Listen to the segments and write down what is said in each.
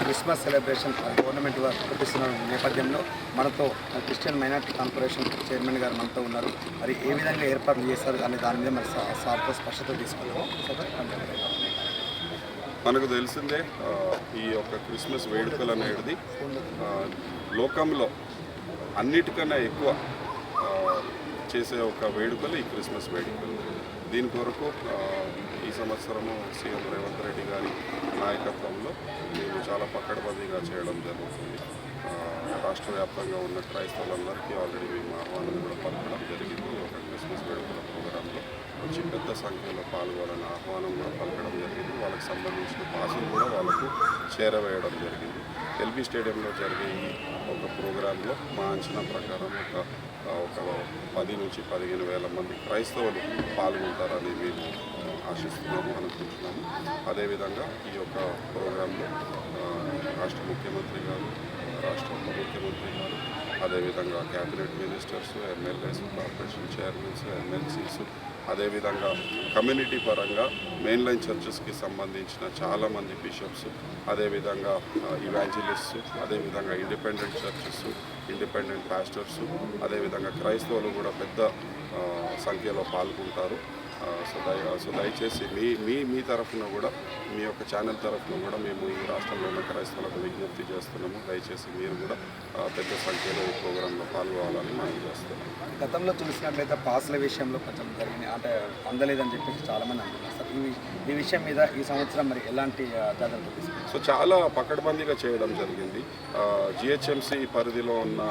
Christmas celebration government వారు నేపథ్యంలో మనతో క్రిస్టియన్ మైనార్టీ కార్పొరేషన్ చైర్మన్ గారు మనతో ఉన్నారు. మరి ఏ విధంగా ఏర్పాట్లు చేస్తారు అనే దాని మీద మరి సార్తో స్పష్టత తీసుకున్నాము మనకు తెలిసిందే ఈ యొక్క క్రిస్మస్ వేడుకలు అనేది లోకంలో అన్నిటికన్నా ఎక్కువ చేసే ఒక వేడుకలు ఈ క్రిస్మస్ వేడుకలు. దీని కొరకు ఈ సంవత్సరము సీఎం రేవంత్ రెడ్డి గారి నాయకత్వంలో మేము చాలా పక్కడబందీగా చేయడం జరుగుతుంది. రాష్ట్ర వ్యాప్తంగా ఉన్న క్రైస్తవులందరికీ ఆల్రెడీ మేము ఆహ్వానం కూడా పలకడం జరిగింది. ఈ క్రిస్మస్ వేడుకల ప్రోగ్రాంలో వచ్చి పెద్ద సంఖ్యలో పాల్గొనాలని ఆహ్వానం కూడా పలకడం జరిగింది. వాళ్ళకి సంబంధించిన పాసులు కూడా వాళ్ళకు చేరవేయడం జరిగింది. ఎల్బీ స్టేడియంలో జరిగే ఈ ఒక ప్రోగ్రాంలో మా అంచనా ప్రకారం ఒక పది నుంచి పదిహేను వేల మంది క్రైస్తవులు పాల్గొంటారని మేము ఆశిస్తున్నాము అనుకుంటున్నాము. అదేవిధంగా ఈ యొక్క ప్రోగ్రాంలో రాష్ట్ర ముఖ్యమంత్రి గారు రాష్ట్ర ముఖ్యమంత్రి గారు అదేవిధంగా cabinet ministers MLAs corporation chairmans MLCs అదేవిధంగా కమ్యూనిటీ పరంగా మెయిన్ లైన్ చర్చెస్కి సంబంధించిన చాలామంది బిషప్స్ అదేవిధంగా ఇవాంజలిస్ట్ అదేవిధంగా ఇండిపెండెంట్ చర్చెస్ ఇండిపెండెంట్ పాస్టర్స్ అదేవిధంగా క్రైస్తవులు కూడా పెద్ద సంఖ్యలో పాల్గొంటారు. సో దయ సో దయచేసి మీ మీ మీ తరఫున కూడా మీ యొక్క ఛానల్ తరఫున కూడా మేము ఈ రాష్ట్రంలో ఉన్న క్రైస్తవులకు విజ్ఞప్తి చేస్తున్నాము. దయచేసి మీరు కూడా పెద్ద సంఖ్యలో ఈ ప్రోగ్రాంలో పాల్గొనాలని మనం చేస్తున్నాం గతంలో చూసినట్లయితే పాసుల విషయంలో కొంచెం జరిగింది అంటే అందలేదని చెప్పేసి చాలామంది అంటున్నారు. సార్ ఈ ఈ విషయం మీద ఈ సంవత్సరం మరి ఎలాంటి జాగ్రత్తలు సో చాలా పకడ్బందీగా చేయడం జరిగింది. జిహెచ్ఎంసి పరిధిలో ఉన్న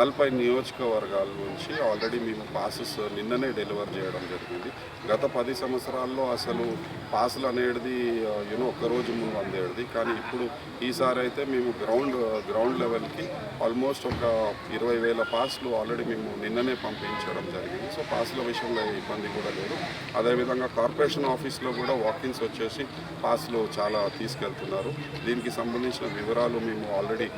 నలభై నియోజకవర్గాల నుంచి ఆల్రెడీ మేము పాసెస్ నిన్ననే డెలివర్ చేయడం జరిగింది. గత పది సంవత్సరాల్లో అసలు పాసులు అనేది యూనో ఒక్కరోజు ముందు అందేది కానీ ఇప్పుడు ఈసారి అయితే మేము గ్రౌండ్ గ్రౌండ్ లెవెల్కి ఆల్మోస్ట్ ఒక ఇరవై వేల పాసులు ఆల్రెడీ మేము నిన్ననే పంపించడం జరిగింది. సో పాసుల విషయంలో ఇబ్బంది కూడా లేదు. అదేవిధంగా కార్పొరేషన్ ఆఫీస్లో కూడా వాకిన్స్ వచ్చేసి పాసులు చాలా తీసుకెళ్తున్నారు. దీనికి సంబంధించిన వివరాలు మేము ఆల్రెడీ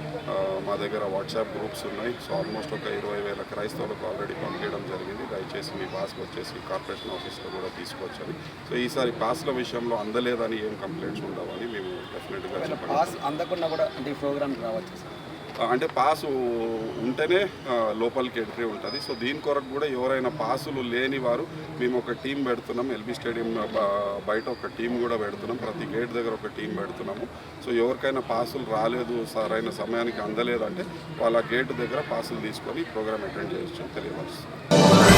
మా దగ్గర వాట్సాప్ గ్రూప్స్ ఉన్నాయి. సో ఆల్మోస్ట్ ఒక ఇరవై వేల క్రైస్తవులకు ఆల్రెడీ పంపించడం జరిగింది. దయచేసి మీ పాస్కి వచ్చేసి కార్పొరేషన్ ఆఫీస్లో కూడా తీసుకొచ్చని సో ఈసారి పాస్ల విషయంలో అందలేదని ఏం కంప్లైంట్స్ ఉండవని మేము డెఫినెట్గా పాస్ అందకుండా కూడా అంటే ఈ ప్రోగ్రామ్కి రావచ్చు సార్? అంటే పాస్ ఉంటేనే లోపలికి ఎంట్రీ ఉంటుంది. సో దీని కొరకు కూడా ఎవరైనా పాసులు లేని వారు మేము ఒక టీం పెడుతున్నాం. ఎల్బీ స్టేడియం బయట ఒక టీం కూడా పెడుతున్నాం. ప్రతి గేట్ దగ్గర ఒక టీం పెడుతున్నాము. సో ఎవరికైనా పాసులు రాలేదు సరైన సమయానికి అందలేదంటే వాళ్ళ గేట్ దగ్గర పాసులు తీసుకొని ప్రోగ్రామ్ అటెండ్ చేయొచ్చు తెలియవచ్చు